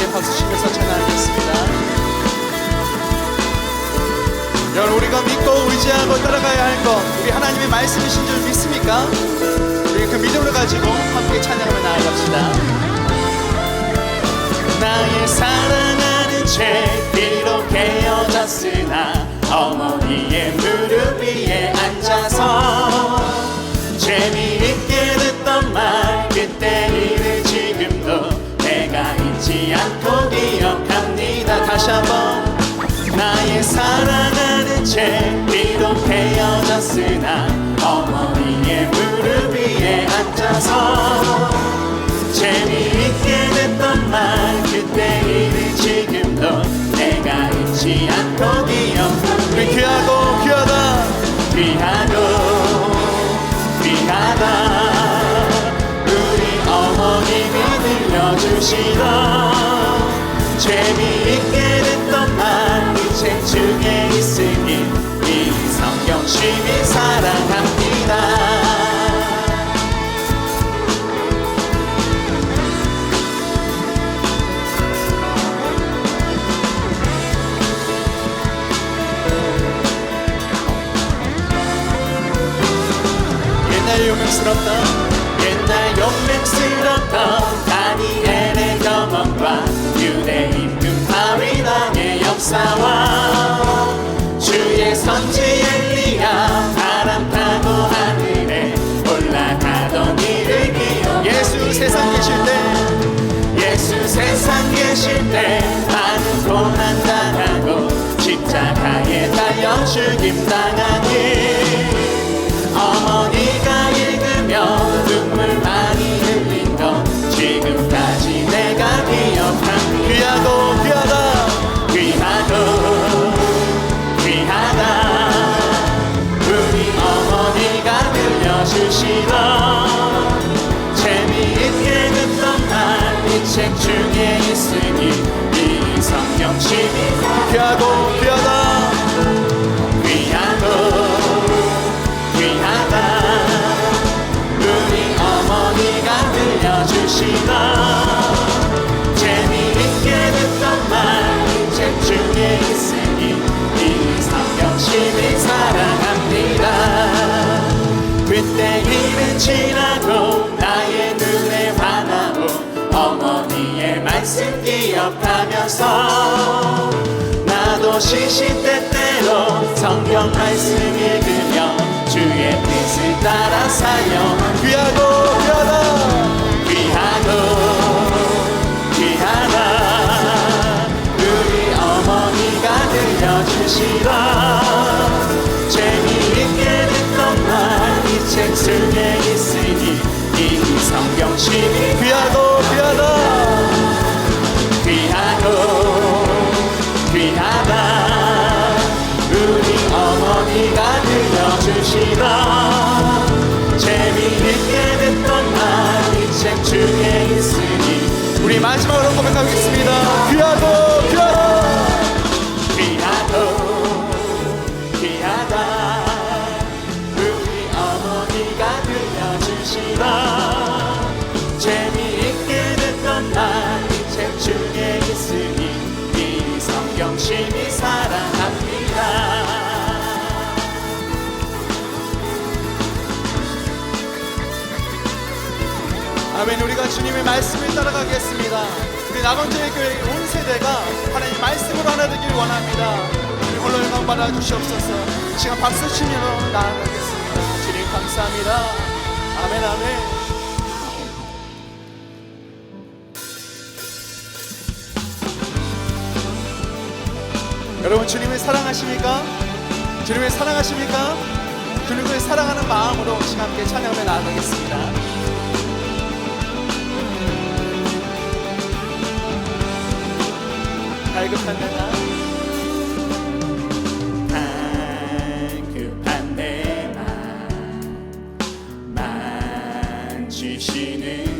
함께 박수 치면서 찬양하겠습니다. 여러분 우리가 믿고 의지하고 따라가야 할 것 우리 하나님의 말씀이신 줄 믿습니까? 우리 그 믿음을 가지고 함께 찬양하며 나아갑시다. 나의 사랑하는 죄 비록 깨어졌으나 어머니의 무릎 위에 앉아서 재미 앉아서 재미있게 됐던 말 그때 일을 지금도 내가 잊지 않고 기억. 우리 귀하고 귀하다. 귀하고 귀하다. 우리 어머님이 들려주시던 재미있게 됐던 말이 책 중에 있으니 이 성경 심히 사랑합니다 옛날 용맹스럽다. 옛날 용맹스럽던 다니엘의 경험과 유대인 금파위 당의 역사와 주의 선지 엘리야. 바람 타고 하늘에 올라가던 일을 기억 예수 세상 계실 때 예수 세상 계실 때 많은 고난 당하고 십자가에 달려 죽임 당하니 중에 있으니 이 성경 심히 귀하고 귀하다 귀하고 귀하다. 우리 어머니가 들려주시던 재미있게 듣던 말이책 중에 있으니 이 성경 심히 사랑합니다. 그때 일은 지나 말씀 기억하면서 나도 시시때때로 성경 말씀 읽으며 주의 뜻을 따라 살려 귀하고 들려주시던 재미있게 듣던 말이책 중에 있으니 우리 마지막으로 고백하겠습니다. 귀하 주님의 말씀을 따라가겠습니다. 우리 나건제의 교회 온 세대가 하나님 말씀으로 하나 되기를 원합니다. 우리 홀로 영광 받아 주시옵소서. 이 시간 박수 치며 나아가겠습니다. 주님 감사합니다. 아멘 아멘. 여러분 주님을 사랑하십니까? 주님을 사랑하십니까? 주님을 사랑하는 마음으로 시간 함께 찬양하며 나아가겠습니다 갈급한 내가 갈급한 내맘 만지시는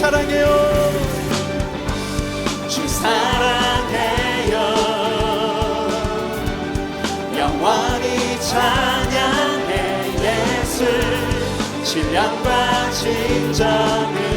사랑해요. 주 사랑해요. 영원히 찬양해 예수. 신령과 진정으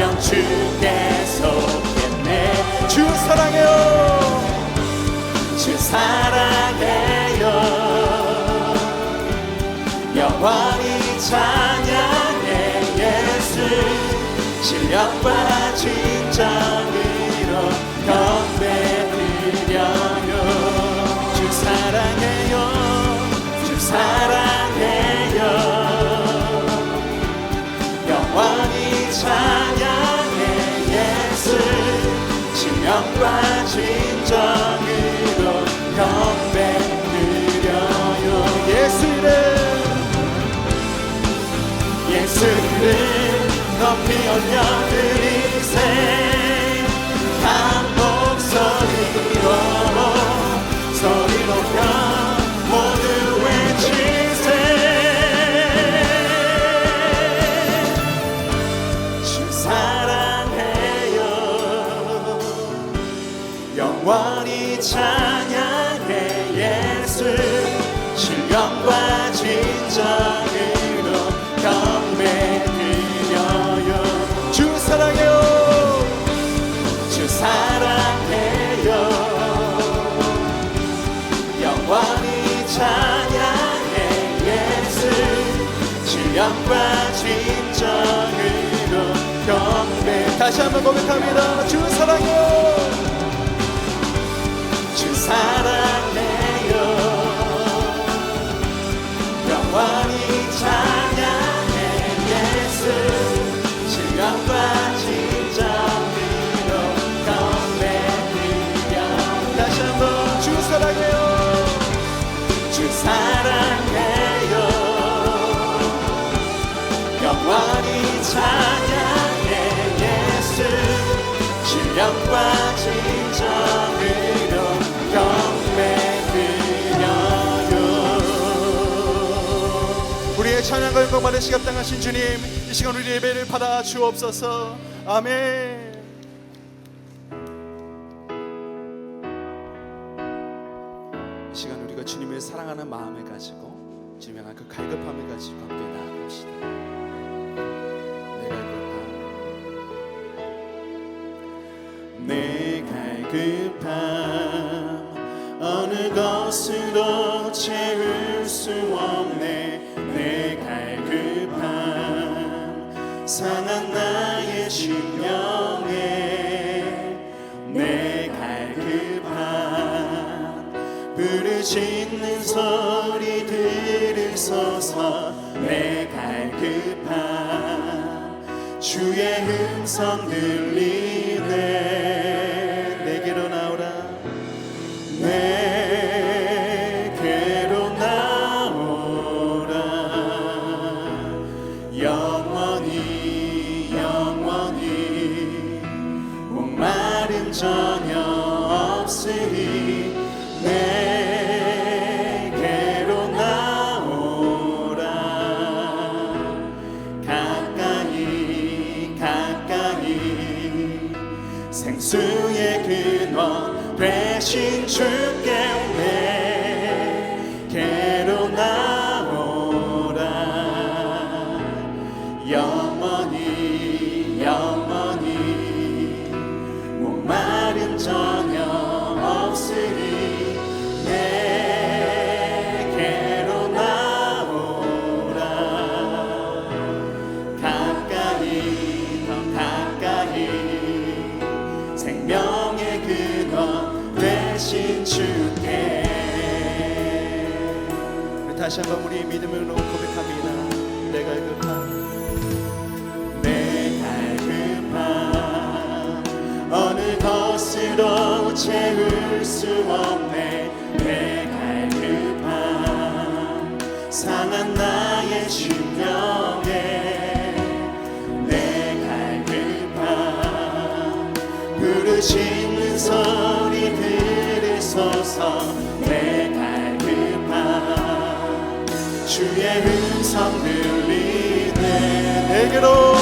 생명 주께 속했네. 주 사랑해요. 주 사랑해요. 영원히 찬양해 예수. 신령과 진정으로 높이 다시 한번 고백합니다. 주 사랑해요. 주 사랑해요. 영원히 찬 영광 받으시 합당하신 주님 이 시간 우리 예배를 받아 주옵소서. 아멘. 이 시간 우리가 주님을 사랑하는 마음을 가지고 향한 그 갈급함을 가지고 함께 나아갑시다. 내 갈급함. 내 갈급함. 어느 것으로 채울 수 없 상한 나의 심령에 내 갈급함 부르짖는 소리 들으소서 내 갈급함 주의 음성 들리 다시 한번 우리 믿음으로 고백합니다. 내가 급한 내가 급한 어느 것으로 채울 수 없네 내가 급한 상한 나의 심령에 내가 급한 부르짖는 소리 들으소서 주의 음성 들리네. 내게로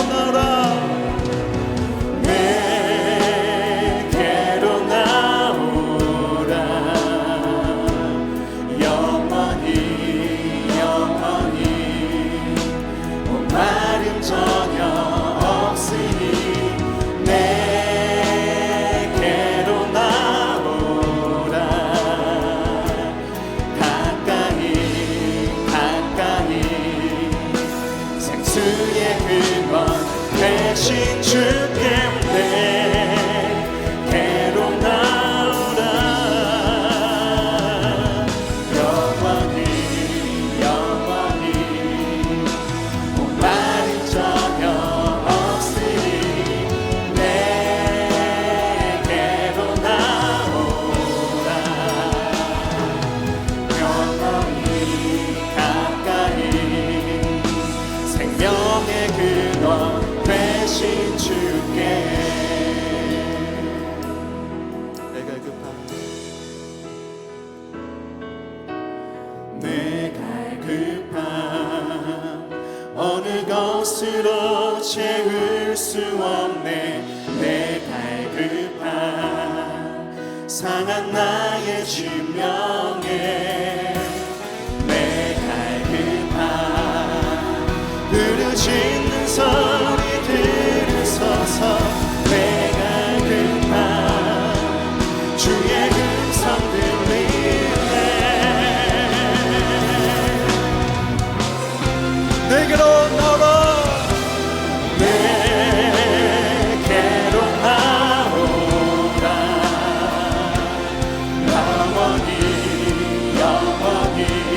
난 나의 진명에 내 갈급한 부르짖는 소 You.